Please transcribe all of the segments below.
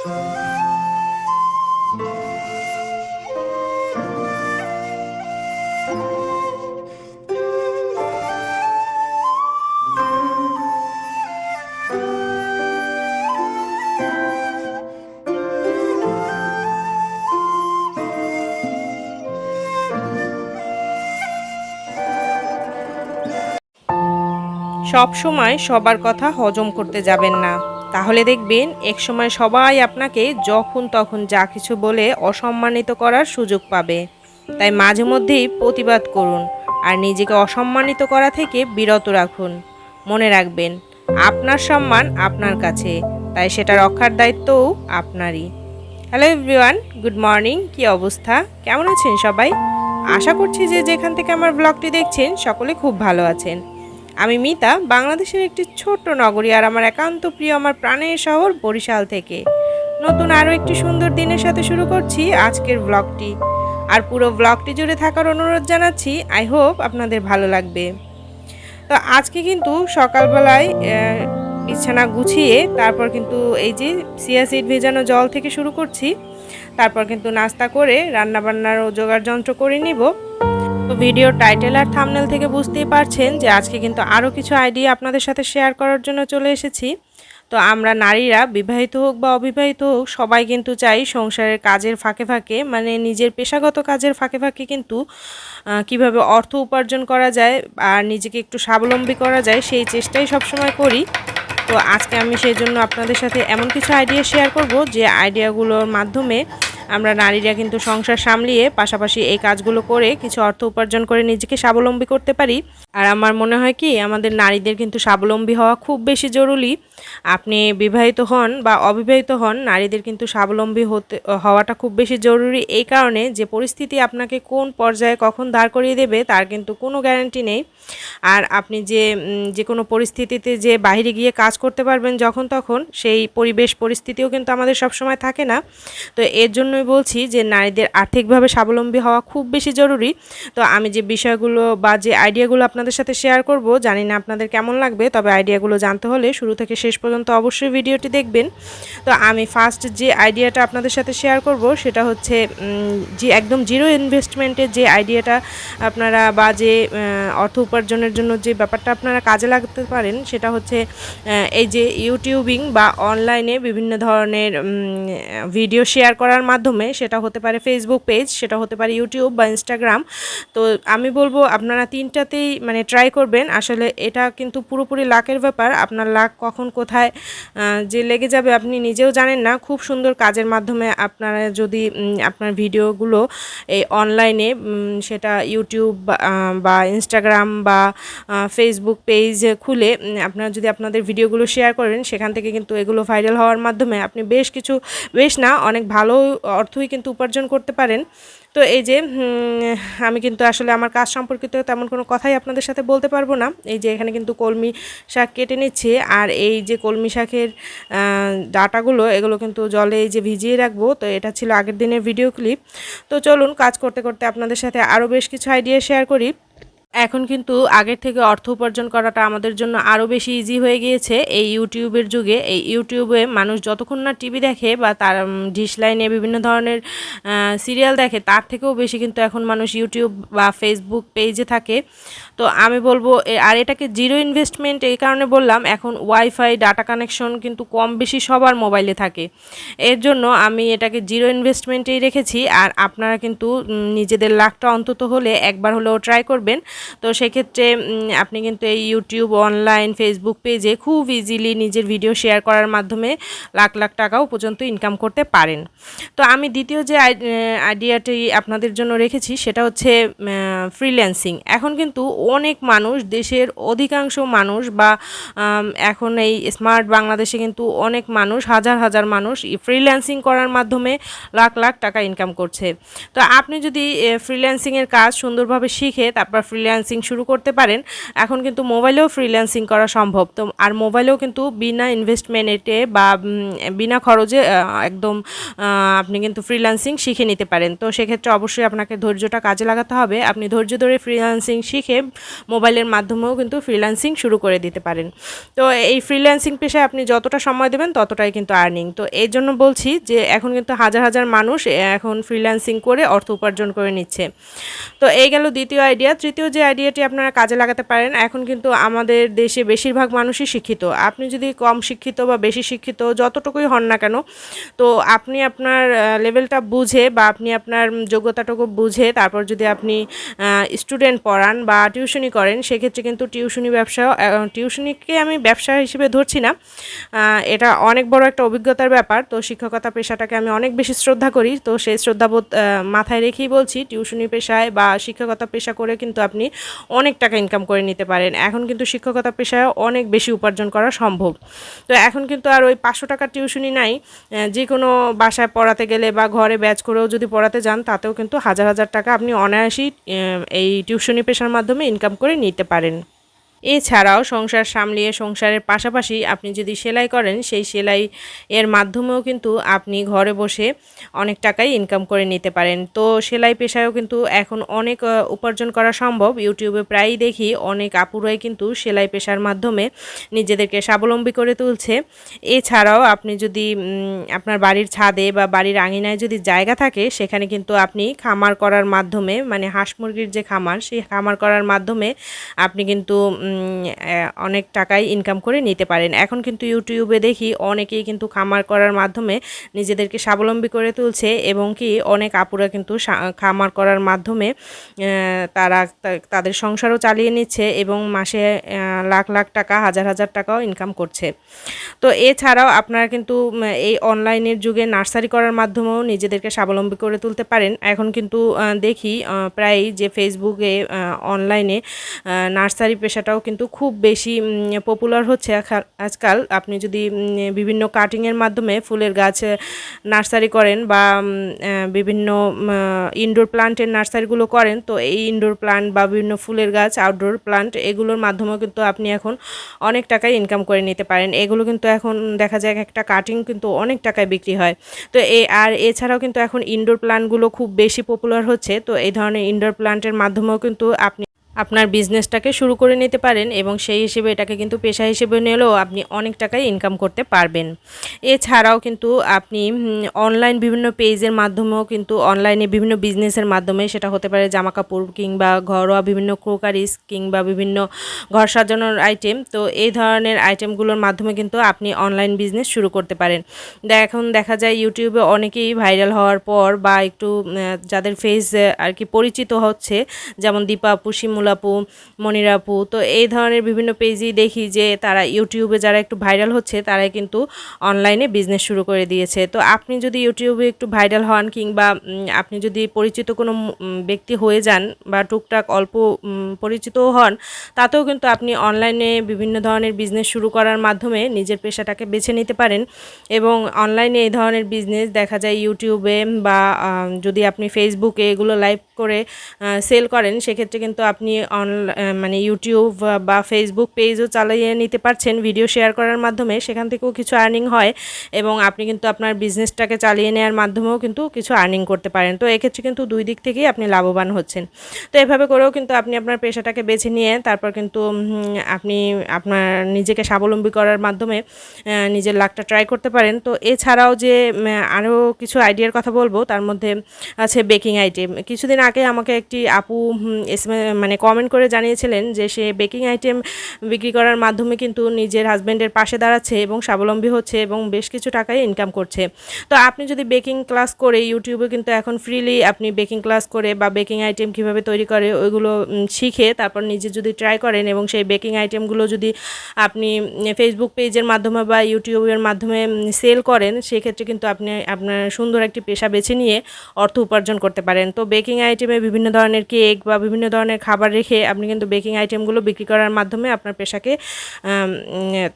সব সময় সবার কথা হজম করতে যাবেন না। তাহলে দেখবেন এক সময় সবাই আপনাকে যখন তখন যা কিছু বলে অসম্মানিত করার সুযোগ পাবে। তাই মাঝে মধ্যেই প্রতিবাদ করুন আর নিজেকে অসম্মানিত করা থেকে বিরত রাখুন। মনে রাখবেন, আপনার সম্মান আপনার কাছে, তাই সেটা রক্ষার দায়িত্বও আপনারই। হ্যালো এভরিওয়ান, গুড মর্নিং, কি অবস্থা? কেমন আছেন সবাই? আশা করছি যে যেখান থেকে আমার ব্লগটি দেখছেন, সকলে খুব ভালো আছেন। আমি মিতা, বাংলাদেশের একটি ছোট্ট নগরী আর আমার একান্ত প্রিয় আমার প্রাণের শহর বরিশাল থেকে। নতুন আরও একটি সুন্দর দিনের সাথে শুরু করছি আজকের ব্লগটি আর পুরো ব্লগটি জুড়ে থাকার অনুরোধ জানাচ্ছি আই হোপ আপনাদের ভালো লাগবে। তো আজকে কিন্তু সকালবেলায় বিছানা গুছিয়ে তারপর কিন্তু এই যে সিয়াসিড ভেজানো জল থেকে শুরু করছি। তারপর কিন্তু নাস্তা করে রান্নাবান্নারও জোগাড় যন্ত্র করে নিব। তো ভিডিও টাইটেল আর থামনেল থেকে বুঝতেই পারছেন যে আজকে কিন্তু আরও কিছু আইডিয়া আপনাদের সাথে শেয়ার করার জন্য চলে এসেছি। তো আমরা নারীরা, বিবাহিত হোক বা অবিবাহিত হোক, সবাই কিন্তু চাই সংসারের কাজের ফাঁকে ফাঁকে মানে নিজের পেশাগত কাজের ফাঁকে ফাঁকে কিন্তু কীভাবে অর্থ উপার্জন করা যায় আর নিজেকে একটু স্বাবলম্বী করা যায়, সেই চেষ্টাই সবসময় করি। তো আজকে আমি সেই জন্য আপনাদের সাথে এমন কিছু আইডিয়া শেয়ার করব যে আইডিয়াগুলোর মাধ্যমে আমরা নারীরা কিন্তু সংসার সামলিয়ে পাশাপাশি এই কাজগুলো করে কিছু অর্থ উপার্জন করে নিজেকে স্বাবলম্বী করতে পারি। আর আমার মনে হয় কি, আমাদের নারীদের কিন্তু স্বাবলম্বী হওয়া খুব বেশি জরুরি। আপনি বিবাহিত হন বা অবিবাহিত হন, নারীদের কিন্তু স্বাবলম্বী হতে, হওয়াটা খুব বেশি জরুরি। এই কারণে যে পরিস্থিতি আপনাকে কোন পর্যায়ে কখন দাঁড় করিয়ে দেবে, তার কিন্তু কোনো গ্যারান্টি নেই। আর আপনি যে যে কোনো পরিস্থিতিতে যে বাইরে গিয়ে কাজ করতে পারবেন যখন তখন, সেই পরিবেশ পরিস্থিতিও কিন্তু আমাদের সবসময় থাকে না। তো এর জন্যই বলছি যে নারীদের আর্থিকভাবে স্বাবলম্বী হওয়া খুব বেশি জরুরি। তো আমি যে বিষয়গুলো বা যে আইডিয়াগুলো আপনাদের সাথে শেয়ার করব, জানি না আপনাদের কেমন লাগবে, তবে আইডিয়াগুলো জানতে হলে শুরু থেকে শেষ পর্যন্ত অবশ্যই ভিডিওটি দেখবেন। তো আমি ফার্স্ট যে আইডিয়াটা আপনাদের সাথে শেয়ার করব, সেটা হচ্ছে যে একদম জিরো ইনভেস্টমেন্টের যে আইডিয়াটা আপনারা বা যে অর্থ উপার্জনের জন্য যে ব্যাপারটা আপনারা কাজে লাগতে পারেন, সেটা হচ্ছে এই যে ইউটিউবিং বা অনলাইনে বিভিন্ন ধরনের ভিডিও শেয়ার করার মাধ্যমে সেটা হতে পারে ফেসবুক পেজ সেটা হতে পারে ইউটিউব বা ইনস্টাগ্রাম তো আমি বলব, আপনারা তিনটাতেই মানে ট্রাই করবেন। আসলে এটা কিন্তু পুরোপুরি লাকের ব্যাপার। আপনার লাক কখন কোথায় যে লেগে যাবে আপনি নিজেও জানেন না। খুব সুন্দর কাজের মাধ্যমে আপনারা যদি আপনার ভিডিওগুলো এই অনলাইনে সেটা ইউটিউব বা- ইনস্টাগ্রাম বা ফেসবুক পেজ খুলে আপনারা যদি আপনাদের ভিডিওগুলো শেয়ার করেন, সেখান থেকে কিন্তু এগুলো ভাইরাল হওয়ার মাধ্যমে আপনি বেশ কিছু, বেশ না, অনেক ভালো অর্থই কিন্তু উপার্জন করতে পারেন। তো এই যে আমি কিন্তু আসলে আমার কাজ সম্পর্কিত তেমন কোনো কথাই আপনাদের সাথে বলতে পারব না। এই যে এখানে কিন্তু কলমি শাক কেটে নিচ্ছে আর এই যে কলমি শাকের ডাটাগুলো, এগুলো কিন্তু জলে এই যে ভিজিয়ে রাখব। তো এটা ছিল আগের দিনের ভিডিও ক্লিপ। তো চলুন কাজ করতে করতে আপনাদের সাথে আরও বেশ কিছু আইডিয়া শেয়ার করি। এখন কিন্তু আগের থেকে অর্থ উপার্জন করাটা আমাদের জন্য আরও বেশি ইজি হয়ে গিয়েছে। এই ইউটিউবের যুগে, এই ইউটিউবে মানুষ যতক্ষণ না টিভি দেখে বা তার ডিশ লাইনে বিভিন্ন ধরনের সিরিয়াল দেখে, তার থেকেও বেশি কিন্তু এখন মানুষ ইউটিউব বা ফেসবুক পেজে থাকে। তো আমি বলব আর এটাকে জিরো ইনভেস্টমেন্ট এই কারণে বললাম, এখন ওয়াইফাই ডাটা কানেকশন কিন্তু কম বেশি সবার মোবাইলে থাকে। এর জন্য আমি এটাকে জিরো ইনভেস্টমেন্টেই রেখেছি, আর আপনারা কিন্তু নিজেদের লাখটা অন্তত হলে একবার হলেও ট্রাই করবেন। তো সেক্ষেত্রে আপনি কিন্তু এই ইউটিউব অনলাইন ফেসবুক পেজে খুব ইজিলি নিজের ভিডিও শেয়ার করার মাধ্যমে লাখ লাখ টাকাও পর্যন্ত ইনকাম করতে পারেন। তো আমি দ্বিতীয় যে আই- আইডিয়াটি আপনাদের জন্য রেখেছি, সেটা হচ্ছে ফ্রিল্যান্সিং এখন কিন্তু অনেক মানুষ, দেশের অধিকাংশ মানুষ বা এখন এই স্মার্ট বাংলাদেশে কিন্তু অনেক মানুষ, হাজার হাজার মানুষ ফ্রিল্যান্সিং করার মাধ্যমে লাখ লাখ টাকা ইনকাম করছে। তো আপনি যদি ফ্রিল্যান্সিংয়ের কাজ সুন্দরভাবে শিখে তারপর ফ্রিল্যান্সিং শুরু করতে পারেন, এখন কিন্তু মোবাইলেও ফ্রিল্যান্সিং করা সম্ভব। তো আর মোবাইলেও কিন্তু বিনা ইনভেস্টমেন্টে বা বিনা খরচে একদম আপনি কিন্তু ফ্রিল্যান্সিং শিখে নিতে পারেন। তো সেক্ষেত্রে অবশ্যই আপনাকে ধৈর্যটা কাজে লাগাতে হবে। আপনি ধৈর্য ধরে ফ্রিল্যান্সিং শিখে মোবাইলের মাধ্যমেও কিন্তু ফ্রিল্যান্সিং শুরু করে দিতে পারেন। তো এই ফ্রিল্যান্সিং পেশায় আপনি যতটা সময় দেবেন, ততটাই কিন্তু আর্নিং তো এই জন্য বলছি যে, এখন কিন্তু হাজার হাজার মানুষ এখন ফ্রিল্যান্সিং করে অর্থ উপার্জন করে নিচ্ছে। তো এই গেল দ্বিতীয় আইডিয়া তৃতীয় যে আইডিয়াটি আপনারা কাজে লাগাতে পারেন, এখন কিন্তু আমাদের দেশে বেশিরভাগ মানুষই শিক্ষিত। আপনি যদি কম শিক্ষিত বা বেশি শিক্ষিত যতটুকুই হন না কেন, তো আপনি আপনার লেভেলটা বুঝে বা আপনি আপনার যোগ্যতাটুকু বুঝে, তারপর যদি আপনি স্টুডেন্ট পড়ান বা টিউশনি করেন, সেক্ষেত্রে কিন্তু টিউশনি ব্যবসা টিউশনিকে আমি ব্যবসা হিসেবে ধরছি না। এটা অনেক বড় একটা অভিজ্ঞতার ব্যাপার। তো শিক্ষকতা পেশাটাকে আমি অনেক বেশি শ্রদ্ধা করি। তো সেই শ্রদ্ধাবোধ মাথায় রেখেই বলছি, টিউশনি পেশায় বা শিক্ষকতা পেশা করে কিন্তু আপনি অনেক টাকা ইনকাম করে নিতে পারেন। এখন কিন্তু শিক্ষকতা পেশায় অনেক বেশি উপার্জন করা সম্ভব। তো এখন কিন্তু আর ওই পাঁচশো টাকার টিউশনি নাই। যে কোনো বাসায় পড়াতে গেলে বা ঘরে ব্যাচ করেও যদি পড়াতে যান, তাতেও কিন্তু হাজার হাজার টাকা আপনি অনায়াসেই এই টিউশনি পেশার মাধ্যমে ইনকাম করে নিতে পারেন। এছাড়াও সংসার সামলিয়ে সংসারের পাশাপাশি আপনি যদি সেলাই করেন, সেই সেলাই এর মাধ্যমেও কিন্তু আপনি ঘরে বসে অনেক টাকাই ইনকাম করে নিতে পারেন। তো সেলাই পেশায়ও কিন্তু এখন অনেক উপার্জন করা সম্ভব। ইউটিউবে প্রায়ই দেখি অনেক আপুরাই কিন্তু সেলাই পেশার মাধ্যমে নিজেদেরকে স্বাবলম্বী করে তুলছে। এছাড়াও আপনি যদি আপনার বাড়ির ছাদে বা বাড়ির আঙিনায় যদি জায়গা থাকে, সেখানে কিন্তু আপনি খামার করার মাধ্যমে মানে হাঁস মুরগির যে খামার, সেই খামার করার মাধ্যমে আপনি কিন্তু অনেক টাকাই ইনকাম করে নিতে পারেন। এখন কিন্তু ইউটিউবে দেখি অনেকেই কিন্তু খামার করার মাধ্যমে নিজেদেরকে স্বাবলম্বী করে তুলছে এবং কি অনেক আপুরা কিন্তু খামার করার মাধ্যমে তারা তাদের সংসারও চালিয়ে নিচ্ছে এবং মাসে লাখ লাখ টাকা হাজার হাজার টাকাও ইনকাম করছে। তো এছাড়াও আপনারা কিন্তু এই অনলাইনের যুগে নার্সারি করার মাধ্যমেও নিজেদেরকে স্বাবলম্বী করে তুলতে পারেন। এখন কিন্তু দেখি আহ, প্রায়ই যে ফেসবুকে অনলাইনে নার্সারি পেশাটাও কিন্তু খুব বেশি পপুলার হচ্ছে আজকাল। আপনি যদি বিভিন্ন কাটিংয়ের মাধ্যমে ফুলের গাছ নার্সারি করেন বা বিভিন্ন ইনডোর প্লান্টের নার্সারিগুলো করেন, তো এই ইনডোর প্লান্ট বা বিভিন্ন ফুলের গাছ আউটডোর প্লান্ট এগুলোর মাধ্যমেও কিন্তু আপনি এখন অনেক টাকায় ইনকাম করে নিতে পারেন। এগুলো কিন্তু এখন দেখা যায় একটা কাটিং কিন্তু অনেক টাকায় বিক্রি হয়। তো এ, আর এছাড়াও কিন্তু এখন ইনডোর প্লান্টগুলো খুব বেশি পপুলার হচ্ছে, তো এই ধরনের ইনডোর প্লান্টের মাধ্যমেও কিন্তু আপনি আপনার বিজনেসটাকে শুরু করে নিতে পারেন এবং সেই হিসেবে এটাকে কিন্তু পেশা হিসেবে নিলেও আপনি অনেক টাকাই ইনকাম করতে পারবেন। এছাড়াও কিন্তু আপনি অনলাইন বিভিন্ন পেজের মাধ্যমেও কিন্তু অনলাইনে বিভিন্ন বিজনেসের মাধ্যমে সেটা হতে পারে জামা কাপড় কিংবা ঘরোয়া বিভিন্ন ক্রোকারিস কিংবা বিভিন্ন ঘর সাজানোর আইটেম তো এই ধরনের আইটেমগুলোর মাধ্যমে কিন্তু আপনি অনলাইন বিজনেস শুরু করতে পারেন। এখন দেখা যায় ইউটিউবে অনেকেই ভাইরাল হওয়ার পর বা একটু যাদের ফেস আর কি পরিচিত হচ্ছে, যেমন দীপা আপু শিমুল আপু মনির আপু তো এই ধরনের বিভিন্ন পেজই দেখি যে তারা ইউটিউবে যারা একটু ভাইরাল হচ্ছে, তারাই কিন্তু অনলাইনে বিজনেস শুরু করে দিয়েছে। তো আপনি যদি ইউটিউবে একটু ভাইরাল হন কিংবা আপনি যদি পরিচিত কোনো ব্যক্তি হয়ে যান বা টুকটাক অল্প পরিচিতও হন, তাতেও কিন্তু আপনি অনলাইনে বিভিন্ন ধরনের বিজনেস শুরু করার মাধ্যমে নিজের পেশাটাকে বেছে নিতে পারেন এবং অনলাইনে এই ধরনের বিজনেস দেখা যায় ইউটিউবে বা যদি আপনি ফেসবুকে এগুলো লাইভ করে সেল করেন, সেক্ষেত্রে কিন্তু আপনি অন মানে ইউটিউব বা ফেসবুক পেজও চালিয়ে নিতে পারছেন ভিডিও শেয়ার করার মাধ্যমে, সেখান থেকেও কিছু আর্নিং হয় এবং আপনি কিন্তু আপনার বিজনেসটাকে চালিয়ে নেওয়ার মাধ্যমেও কিন্তু কিছু আর্নিং করতে পারেন। তো এক্ষেত্রে কিন্তু দুই দিক থেকেই আপনি লাভবান হচ্ছেন। তো এভাবে করেও কিন্তু আপনি আপনার পেশাটাকে বেছে নিয়ে, তারপর কিন্তু আপনি আপনার নিজেকে স্বাবলম্বী করার মাধ্যমে নিজের লাকটা ট্রাই করতে পারেন। তো এছাড়াও যে আরও কিছু আইডিয়ার কথা বলব, তার মধ্যে আছে বেকিং আইটেম কিছুদিন আগে আমাকে একটি আপু এসএমএ- মানে কমেন্ট করে জানিয়েছিলেন যে সে বেকিং আইটেম বিক্রি করার মাধ্যমে কিন্তু নিজের হাজব্যান্ডের পাশে দাঁড়াচ্ছে এবং স্বাবলম্বী হচ্ছে এবং বেশ কিছু টাকায় ইনকাম করছে। তো আপনি যদি বেকিং ক্লাস করে ইউটিউবে কিন্তু এখন ফ্রিলি আপনি বেকিং ক্লাস করে বা বেকিং আইটেম কীভাবে তৈরি করে ওইগুলো শিখে তারপর নিজে যদি ট্রাই করেন এবং সেই বেকিং আইটেমগুলো যদি আপনি ফেসবুক পেজের মাধ্যমে বা ইউটিউবের মাধ্যমে সেল করেন সেক্ষেত্রে কিন্তু আপনি, আপনার সুন্দর একটি পেশা বেছে নিয়ে অর্থ উপার্জন করতে পারেন। তো বেকিং আইটেমে বিভিন্ন ধরনের কেক বা বিভিন্ন ধরনের খাবার রেখে আপনি কিন্তু বেকিং আইটেমগুলো বিক্রি করার মাধ্যমে আপনার পেশাকে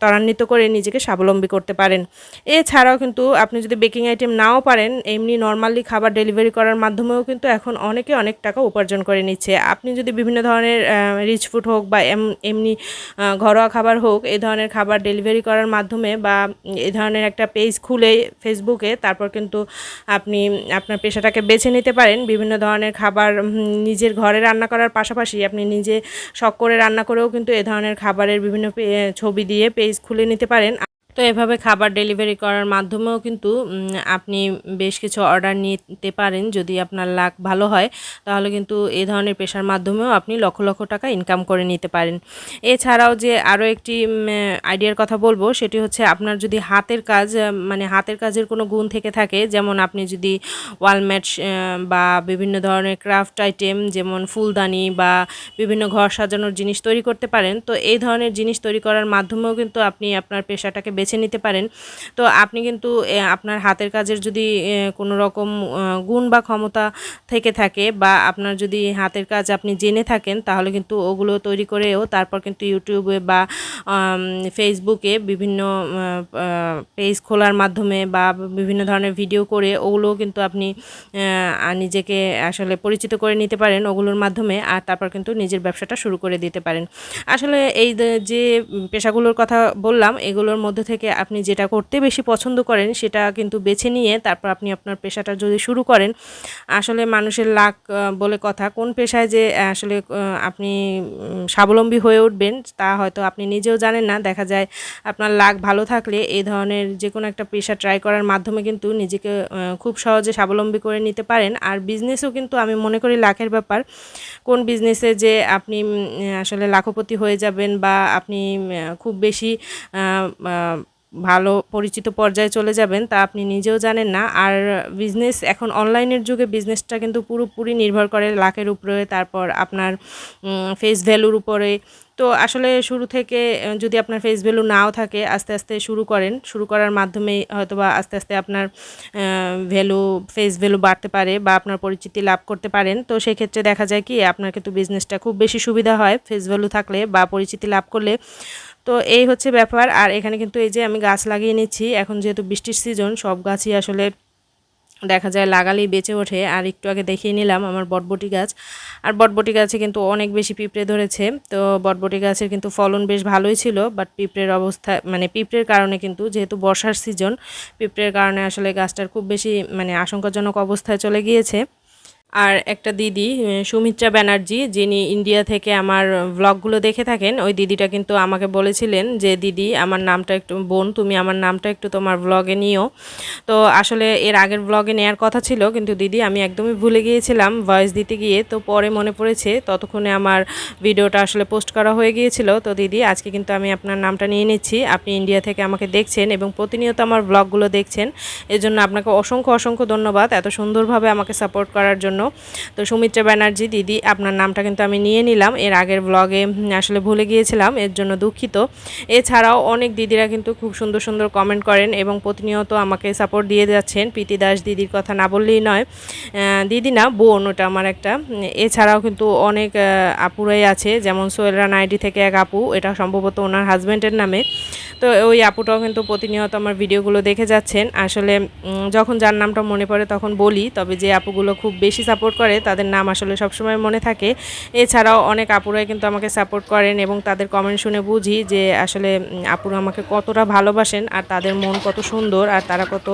ত্বরান্বিত করে নিজেকে স্বাবলম্বী করতে পারেন। এছাড়াও কিন্তু আপনি যদি বেকিং আইটেম নাও পারেন, এমনি নর্মালি খাবার ডেলিভারি করার মাধ্যমেও কিন্তু এখন অনেকে অনেক টাকা উপার্জন করে নিচ্ছে। আপনি যদি বিভিন্ন ধরনের রিচ ফুড হোক বা এম- এমনি ঘরোয়া খাবার হোক এই ধরনের খাবার ডেলিভারি করার মাধ্যমে বা এই ধরনের একটা পেজ খুলে ফেসবুকে, তারপর কিন্তু আপনি, আপনার পেশাটাকে বেছে নিতে পারেন। বিভিন্ন ধরনের খাবার নিজের ঘরে রান্না করার পাশাপাশি আপনি নিজে শখ করে রান্না করেও কিন্তু এ ধরনের খাবারের বিভিন্ন ছবি দিয়ে পেজ খুলে নিতে পারেন। তো এভাবে খাবার ডেলিভারি করার মাধ্যমেও কিন্তু আপনি বেশ কিছু অর্ডার নিতে পারেন যদি আপনার লাক ভালো হয়। তাহলে কিন্তু এই ধরনের পেশার মাধ্যমেও আপনি লক্ষ লক্ষ টাকা ইনকাম করে নিতে পারেন। এছাড়াও যে আরও একটি আইডিয়ার কথা বলব, সেটি হচ্ছে আপনার যদি হাতের কাজ মানে হাতের কাজের কোনো গুণ থেকে থাকে, যেমন আপনি যদি ওয়ালম্যাট বা বিভিন্ন ধরনের ক্রাফট আইটেম, যেমন ফুলদানি বা বিভিন্ন ঘর সাজানোর জিনিস তৈরি করতে পারেন, তো এই ধরনের জিনিস তৈরি করার মাধ্যমেও কিন্তু আপনি আপনার পেশাটাকে বেছে নিতে পারেন। তো আপনি কিন্তু আপনার হাতের কাজের যদি কোনো রকম গুণ বা ক্ষমতা থেকে থাকে বা আপনার যদি হাতের কাজ আপনি জেনে থাকেন, তাহলে কিন্তু ওগুলো তৈরি করেও তারপর কিন্তু ইউটিউবে বা ফেসবুকে বিভিন্ন পেজ খোলার মাধ্যমে বা বিভিন্ন ধরনের ভিডিও করে ওগুলোও কিন্তু আপনি নিজেকে আসলে পরিচিত করে নিতে পারেন ওগুলোর মাধ্যমে আর তারপর কিন্তু নিজের ব্যবসাটা শুরু করে দিতে পারেন। আসলে এই যে পেশাগুলোর কথা বললাম, এগুলোর মধ্যে থেকে আপনি যেটা করতে বেশি পছন্দ করেন সেটা কিন্তু বেছে নিয়ে তারপর আপনি আপনার পেশাটা যদি শুরু করেন আসলে মানুষের আহ, বলে কথা। কোন পেশায় যে আসলে আপনি স্বাবলম্বী হয়ে উঠবেন তা হয়তো আপনি নিজেও জানেন না। দেখা যায় আপনার লাক ভালো থাকলে এই ধরনের যে কোনো একটা পেশা ট্রাই করার মাধ্যমে কিন্তু নিজেকে খুব সহজে স্বাবলম্বী করে নিতে পারেন। আর বিজনেসও কিন্তু আমি মনে করি লাখের ব্যাপার। কোন বিজনেসে যে আপনি আসলে লাখপতি হয়ে যাবেন বা আপনি খুব বেশি ভালো পরিচিত পর্যায়ে চলে যাবেন, তা আপনি নিজেও জানেন না। আর বিজনেস এখন অনলাইনের যুগে বিজনেসটা কিন্তু পুরোপুরি নির্ভর করে লাখের উপরে, তারপর আপনার ফেস ভ্যালুর উপরে। তো আসলে শুরু থেকে যদি আপনার ফেস ভ্যালু নাও থাকে, আস্তে আস্তে শুরু করেন। শুরু করার মাধ্যমেই হয়তো বা আস্তে আস্তে আপনার ভ্যালু ফেস ভ্যালু বাড়তে পারে বা আপনার পরিচিতি লাভ করতে পারেন। তো সেক্ষেত্রে দেখা যায় কি, আপনার কিন্তু বিজনেসটা খুব বেশি সুবিধা হয়। ফেস ভ্যালু থাকলে বা পরিচিতি লাভ করলে তো এই হচ্ছে ব্যাপার। আর এখানে কিন্তু এই যে আমি গাছ লাগিয়ে নিচ্ছি, এখন যেহেতু বৃষ্টির সিজন সব গাছই আসলে দেখা যায় লাগালেই বেঁচে ওঠে। আর একটু আগে দেখিয়ে নিলাম আমার বটবটি গাছ। আর বটবটি গাছে কিন্তু অনেক বেশি পিঁপড়ে ধরেছে। তো বটবটি গাছের কিন্তু ফলন বেশ ভালোই ছিল বাট পিঁপড়ের অবস্থা মানে পিঁপড়ের কারণে কিন্তু যেহেতু বর্ষার সিজন পিঁপড়ের কারণে আসলে গাছটার খুব বেশি মানে আশঙ্কাজনক অবস্থায় চলে গিয়েছে। আর একটা দিদি সুমিত্রা ব্যানার্জি, যিনি ইন্ডিয়া থেকে আমার ভ্লগগুলো দেখে থাকেন, ওই দিদিটা কিন্তু আমাকে বলেছিলেন যে, দিদি, আমার নামটা একটু, বোন, তুমি আমার নামটা একটু তোমার ব্লগে নিও। তো আসলে এর আগের ব্লগে নেওয়ার কথা ছিল, কিন্তু দিদি, আমি একদমই ভুলে গিয়েছিলাম ভয়েস দিতে গিয়ে। তো পরে মনে পড়েছে, ততক্ষণে আমার ভিডিওটা আসলে পোস্ট করা হয়ে গিয়েছিল। তো দিদি, আজকে কিন্তু আমি আপনার নামটা নিয়ে নিচ্ছি। আপনি ইন্ডিয়া থেকে আমাকে দেখছেন এবং প্রতিনিয়ত আমার ভ্লগগুলো দেখছেন। এজন্য আপনাকে অসংখ্য অসংখ্য ধন্যবাদ এত সুন্দরভাবে আমাকে সাপোর্ট করার জন্য। তো সুমিত্রা ব্যানার্জি, দিদি, আপনার নামটা কিন্তু আমি নিয়ে নিলাম। এর আগের ব্লগে আসলে ভুলে গিয়েছিলাম, এর জন্য দুঃখিত। এছাড়াও অনেক দিদিরা কিন্তু খুব সুন্দর সুন্দর কমেন্ট করেন এবং প্রতিনিয়ত আমাকে সাপোর্ট দিয়ে যাচ্ছেন। প্রীতি দাস দিদির কথা না বললেই নয়। দিদি না, বোন, ওটা আমার একটা। এছাড়াও কিন্তু অনেক আপুরাই আছে, যেমন সোয়েলরা নাইডি থেকে এক আপু, এটা সম্ভবত ওনার হাজব্যান্ডের নামে। তো ওই আপুটাও কিন্তু প্রতিনিয়ত আমার ভিডিওগুলো দেখে যাচ্ছেন। আসলে যখন যার নামটা মনে পড়ে তখন বলি, তবে যে আপুগুলো খুব বেশি সাপোর্ট করে, তাদের নাম আসলে সবসময় মনে থাকে। এছাড়াও অনেক আপুরাই কিন্তু আমাকে সাপোর্ট করেন এবং তাদের কমেন্ট শুনে বুঝি যে আসলে আপুরা আমাকে কতটা ভালোবাসেন আর তাদের মন কত সুন্দর আর তারা কত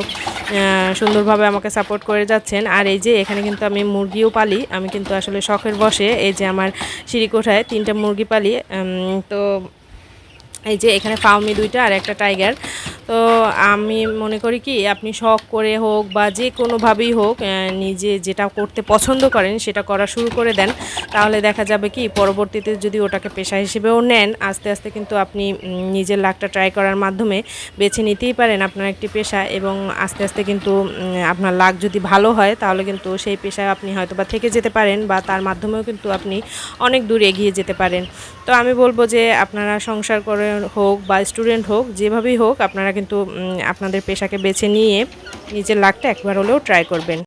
সুন্দরভাবে আমাকে সাপোর্ট করে যাচ্ছেন। আর এই যে এখানে কিন্তু আমি মুরগিও পালি, আমি কিন্তু আসলে শখের বসে এই যে আমার সিঁড়িকোঠায় তিনটা মুরগি পালি তো এই যে এখানে ফাউমি দুইটা আর একটা টাইগার। তো আমি মনে করি কি, আপনি শখ করে হোক বা যে কোনোভাবেই হোক নিজে যেটা করতে পছন্দ করেন সেটা করা শুরু করে দেন। তাহলে দেখা যাবে কি, পরবর্তীতে যদি ওটাকে পেশা হিসেবেও নেন, আস্তে আস্তে কিন্তু আপনি নিজের লাকটা ট্রাই করার মাধ্যমে বেছে নিতেই পারেন আপনার একটি পেশা এবং আস্তে আস্তে কিন্তু আপনার লাক যদি ভালো হয়, তাহলে কিন্তু সেই পেশায় আপনি হয়তো বা থেকে যেতে পারেন বা তার মাধ্যমেও কিন্তু আপনি অনেক দূর এগিয়ে যেতে পারেন। তো আমি বলব যে, আপনারা সংসার করে হোক বা স্টুডেন্ট হোক, যেভাবেই হোক, আপনারা কিন্তু আপনাদের পেশাকে বেছে নিয়ে নিজের লাকটা একবার হলেও ট্রাই করবেন।